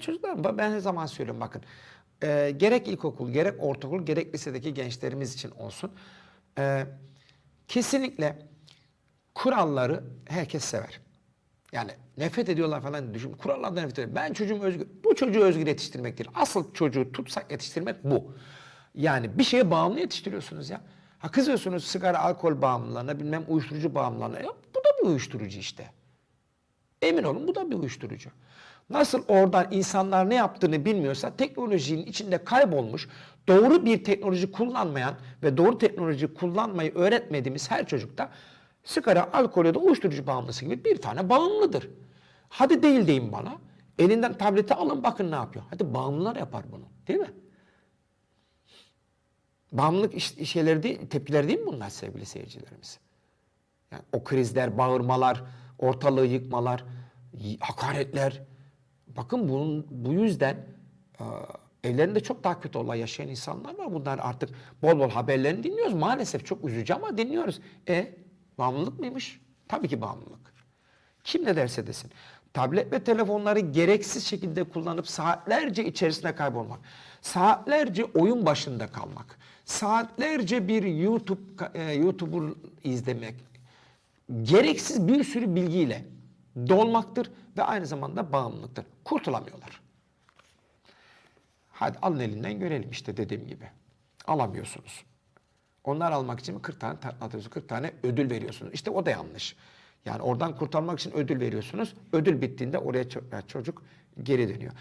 Çocuklar ben her zaman söylüyorum bakın. e, gerek ilkokul, gerek ortaokul, gerek lisedeki gençlerimiz için olsun. e, kesinlikle kuralları herkes sever. Yani nefret ediyorlar falan düşün. Kurallardan nefret ediyor. Ben çocuğumu özgür, bu çocuğu özgür yetiştirmek değil. Asıl çocuğu tutsak yetiştirmek bu. Yani bir şeye bağımlı yetiştiriyorsunuz ya. Ha kızıyorsunuz sigara, alkol bağımlılığına, bilmem uyuşturucu bağımlılığına. Ya, bu da bir uyuşturucu işte. Emin olun bu da bir uyuşturucu. Nasıl oradan insanlar ne yaptığını bilmiyorsa teknolojinin içinde kaybolmuş, doğru bir teknoloji kullanmayan ve doğru teknoloji kullanmayı öğretmediğimiz her çocukta sigara, alkol ya da uyuşturucu bağımlısı gibi bir tane bağımlıdır. Hadi değil deyin bana. Elinden tableti alın bakın ne yapıyor. Hadi bağımlılar yapar bunu değil mi? Bağımlılık şeyleri değil, tepkileri değil mi bunlar sevgili seyircilerimiz? Yani o krizler, bağırmalar, ortalığı yıkmalar, hakaretler. Bakın bunun, bu yüzden e, evlerinde çok daha kötü olay yaşayan insanlar var. Bunlar artık bol bol haberlerini dinliyoruz. Maalesef çok üzücü ama dinliyoruz. E bağımlılık mıymış? Tabii ki bağımlılık. Kim ne derse desin. Tablet ve telefonları gereksiz şekilde kullanıp saatlerce içerisinde kaybolmak. Saatlerce oyun başında kalmak. Saatlerce bir YouTube e, YouTuber izlemek. Gereksiz bir sürü bilgiyle dolmaktır ve aynı zamanda bağımlılıktır. Kurtulamıyorlar. Hadi alın elinden görelim işte dediğim gibi. Alamıyorsunuz. Onlar almak için 40 tane atıyorsunuz, 40 tane ödül veriyorsunuz. İşte o da yanlış. Yani oradan kurtarmak için ödül veriyorsunuz. Ödül bittiğinde oraya ço- çocuk geri dönüyor.